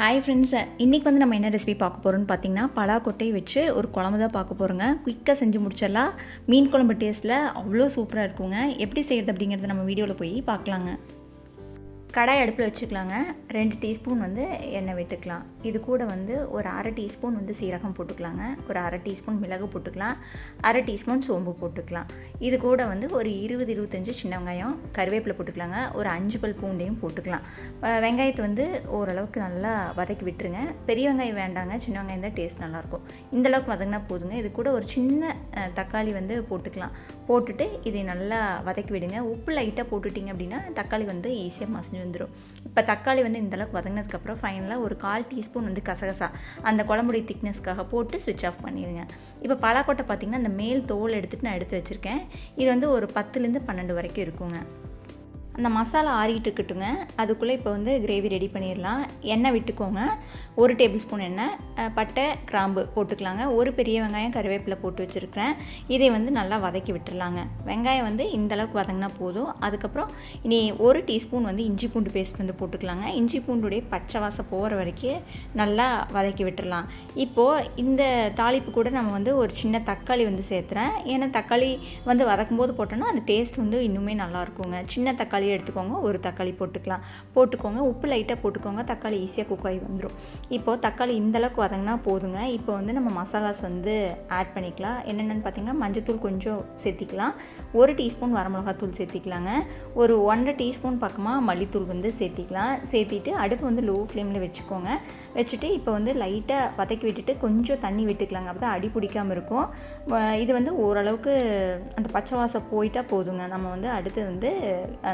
Hi friends இன்றைக்கி வந்து நம்ம என்ன ரெசிபி பார்க்க போகிறோம்னு பார்த்தீங்கன்னா பலாக்கொட்டையை வச்சு ஒரு குழம்பு தான் பார்க்க போகிறோங்க குயிக்காக செஞ்சு முடிச்சிடலாம். மீன் குழம்பு டேஸ்ட்டில் அவ்வளோ சூப்பராக இருக்குங்க. எப்படி செய்கிறது அப்படிங்கிறத நம்ம வீடியோவில் போய் பார்க்கலாங்க. கடாய் அடுப்பில் வச்சுக்கலாங்க. ரெண்டு டீஸ்பூன் வந்து எண்ணெய் விட்டுக்கலாம். இது கூட வந்து ஒரு அரை டீஸ்பூன் வந்து சீரகம் போட்டுக்கலாங்க. ஒரு அரை டீஸ்பூன் மிளகு போட்டுக்கலாம். அரை டீஸ்பூன் சோம்பு போட்டுக்கலாம். இது கூட வந்து ஒரு இருபது இருபத்தஞ்சி சின்ன வெங்காயம் கருவேப்பிலை போட்டுக்கலாங்க. ஒரு அஞ்சு பல் பூண்டையும் போட்டுக்கலாம். வெங்காயத்தை வந்து ஓரளவுக்கு நல்லா வதக்கி விட்டுருங்க. பெரிய வெங்காயம் வேண்டாங்க. சின்ன வெங்காயம் தான் டேஸ்ட் நல்லாயிருக்கும். இந்தளவுக்கு வதங்கினா போதுங்க. இது கூட ஒரு சின்ன தக்காளி வந்து போட்டுக்கலாம். போட்டுட்டு இதை நல்லா வதக்கி விடுங்க. உப்பு லைட்டாக போட்டுட்டிங்க அப்படின்னா தக்காளி வந்து ஈஸியாக மசிஞ்சு வந்துடும் இப்போ தக்காளி வந்து இந்தளவுக்கு வதங்கினதுக்கப்புறம் ஃபைனலாக ஒரு கால் டீஸ்பூன் வந்து கசகசா அந்த குழம்புடைய திக்னஸ்க்காக போட்டு ஸ்விட்ச் ஆஃப் பண்ணிடுங்க. இப்போ பலாக்கொட்டை பார்த்திங்கன்னா அந்த மேல் தோல் எடுத்துகிட்டு நான் எடுத்து வச்சுருக்கேன். இது வந்து ஒரு பத்துலேருந்து பன்னெண்டு வரைக்கும் இருக்குங்க. அந்த மசாலா ஆறிட்டு இருக்கட்டுங்க. அதுக்குள்ளே இப்போ வந்து கிரேவி ரெடி பண்ணிடலாம் எண்ணெய் விட்டுக்கோங்க. ஒரு டேபிள் ஸ்பூன் எண்ணெய் பட்டை கிராம்பு போட்டுக்கலாங்க. ஒரு பெரிய வெங்காயம் கருவேப்பிலை போட்டு வச்சுருக்கிறேன். இதை வந்து நல்லா வதக்கி விட்டுடலாங்க வெங்காயம் வந்து இந்தளவுக்கு வதங்கினா போதும். அதுக்கப்புறம் இனி ஒரு டீஸ்பூன் வந்து இஞ்சி பூண்டு பேஸ்ட் வந்து போட்டுக்கலாங்க. இஞ்சி பூண்டுடைய பச்சை வாசம் போகிற வரைக்கும் நல்லா வதக்கி விட்டுறலாம் இப்போது இந்த தாளிப்பு கூட நம்ம வந்து ஒரு சின்ன தக்காளி வந்து சேர்த்துறேன். ஏன்னா தக்காளி வந்து வதக்கும்போது போட்டோன்னா அந்த டேஸ்ட் வந்து இன்னுமே நல்லா இருக்குங்க. சின்ன தக்காளி எடுத்துக்கோங்க ஒரு தக்காளி போட்டுக்கலாம். போட்டுக்கோங்க உப்பு லைட்டாக போட்டுக்கோங்க தக்காளி ஈஸியாக குக் ஆகி வந்துடும் இப்போது தக்காளி இந்தளவுக்கு வதங்கினா போதுங்க. இப்போ வந்து நம்ம மசாலாஸ் வந்து ஆட் பண்ணிக்கலாம். என்னென்னு பார்த்தீங்கன்னா மஞ்சத்தூள் கொஞ்சம் சேர்த்திக்கலாம். ஒரு டீஸ்பூன் வரமிளகாத்தூள் சேர்த்திக்கலாங்க. ஒரு ஒன்றரை டீஸ்பூன் பக்கமாக மல்லித்தூள் வந்து சேர்த்திக்கலாம். சேர்த்திட்டு அடுப்பு வந்து லோ ஃப்ளேமில் வச்சுக்கோங்க. வச்சுட்டு இப்போ வந்து லைட்டாக வதக்கி விட்டுட்டு கொஞ்சம் தண்ணி விட்டுக்கலாங்க. அப்போ தான் அடி பிடிக்காமல் இருக்கும். இது வந்து ஓரளவுக்கு அந்த பச்சை வாசம் போயிட்டால் போதுங்க. நம்ம வந்து அடுத்து வந்து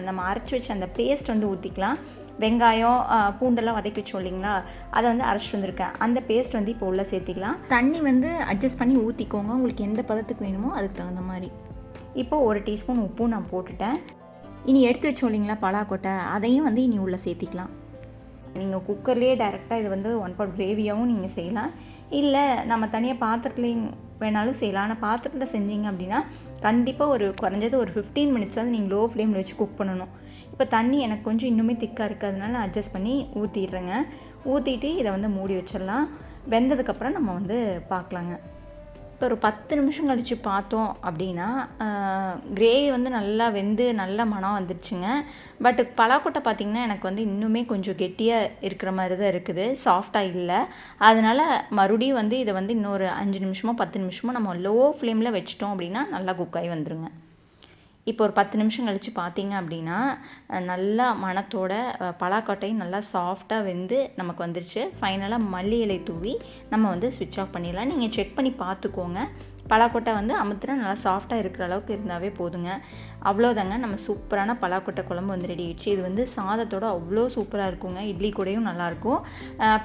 நம்ம நம்ம அரைச்சி வச்ச அந்த பேஸ்ட் வந்து ஊற்றிக்கலாம் வெங்காயம் பூண்டெல்லாம் வதக்கி வச்சோம் இல்லைங்களா? அதை வந்து அரைச்சிட்டு வந்திருக்கேன். அந்த பேஸ்ட் வந்து இப்போ உள்ளே சேர்த்திக்கலாம். தண்ணி வந்து அட்ஜஸ்ட் பண்ணி ஊற்றிக்கோங்க உங்களுக்கு எந்த பதத்துக்கு வேணுமோ அதுக்கு தகுந்த மாதிரி. இப்போ ஒரு டீஸ்பூன் உப்பும் நான் போட்டுட்டேன். இனி எடுத்து வச்சோம் இல்லைங்களா பலாக்கொட்டை. அதையும் வந்து இனி உள்ளே சேர்த்திக்கலாம். நீங்கள் குக்கர்லேயே டைரெக்டாக இது வந்து ஒன் பாட் கிரேவியாகவும் நீங்கள் செய்யலாம். இல்லை நம்ம தனியாக பாத்திரத்துலேயும் வேணாலும் செய்யலாம். ஆனால் பாத்திரத்தில் செஞ்சீங்க அப்படின்னா கண்டிப்பாக ஒரு குறைஞ்சது ஒரு ஃபிஃப்டீன் மினிட்ஸாவது நீங்கள் லோ ஃப்ளேமில் வச்சு குக் பண்ணணும். இப்போ தண்ணி எனக்கு கொஞ்சம் இன்னுமே திக்காக இருக்குது அதனால அட்ஜஸ்ட் பண்ணி ஊற்றிடுறேங்க ஊற்றிட்டு இதை வந்து மூடி வச்சிடலாம். வெந்ததுக்கப்புறம் நம்ம வந்து பார்க்கலாங்க. இப்போ ஒரு பத்து நிமிஷம் கழித்து பார்த்தோம் அப்படின்னா கிரேவி வந்து நல்லா வெந்து நல்ல மனம் வந்துருச்சுங்க. பட் பலாக்கொட்டை பார்த்திங்கன்னா எனக்கு வந்து இன்னுமே கொஞ்சம் கெட்டியாக இருக்கிற மாதிரி தான் இருக்குது. சாஃப்டாக இல்லை. அதனால் மறுபடியும் வந்து இதை வந்து இன்னொரு அஞ்சு நிமிஷமோ பத்து நிமிஷமோ நம்ம லோ ஃப்ளேமில் வச்சிட்டோம் அப்படின்னா நல்லா குக் ஆகி வந்துருங்க. இப்போ ஒரு பத்து நிமிஷம் கழித்து பார்த்தீங்க அப்படின்னா நல்லா மணத்தோட பலாக்கொட்டையும் நல்லா சாஃப்டாக வெந்து நமக்கு வந்துருச்சு. ஃபைனலாக மல்லி இலை தூவி நம்ம வந்து ஸ்விட்ச் ஆஃப் பண்ணிடலாம். நீங்கள் செக் பண்ணி பார்த்துக்கோங்க பலாக்கொட்டை வந்து அமுத்துனா நல்லா சாஃப்டாக இருக்கிற அளவுக்கு இருந்தாவே போதுங்க. அவ்வளோதாங்க நம்ம சூப்பரான பலாக்கொட்டை குழம்பு வந்து ரெடி ஆயிடுச்சு. இது வந்து சாதத்தோட அவ்வளோ சூப்பராக இருக்குங்க. இட்லி கூடையும் நல்லாயிருக்கும்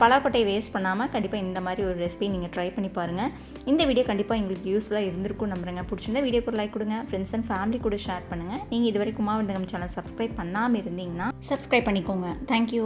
பலாக்கொட்டையை வேஸ்ட் பண்ணாமல் கண்டிப்பாக இந்த மாதிரி ஒரு ரெசிபி நீங்கள் ட்ரை பண்ணி பாருங்கள் இந்த வீடியோ கண்டிப்பாக எங்களுக்கு யூஸ்ஃபுல்லாக இருந்திருக்கும் நம்புறேங்க. பிடிச்சிருந்தா வீடியோக்கு ஒரு லைக் கொடுங்க. ஃப்ரெண்ட்ஸ் அண்ட் ஃபேமிலி கூட ஷேர் பண்ணுங்கள் நீங்கள் இது வரைக்கும் உமா சேனல் சப்ஸ்கிரைப் பண்ணாமல் இருந்தீங்கன்னா சப்ஸ்கிரைப் பண்ணிக்கோங்க. தேங்க்யூ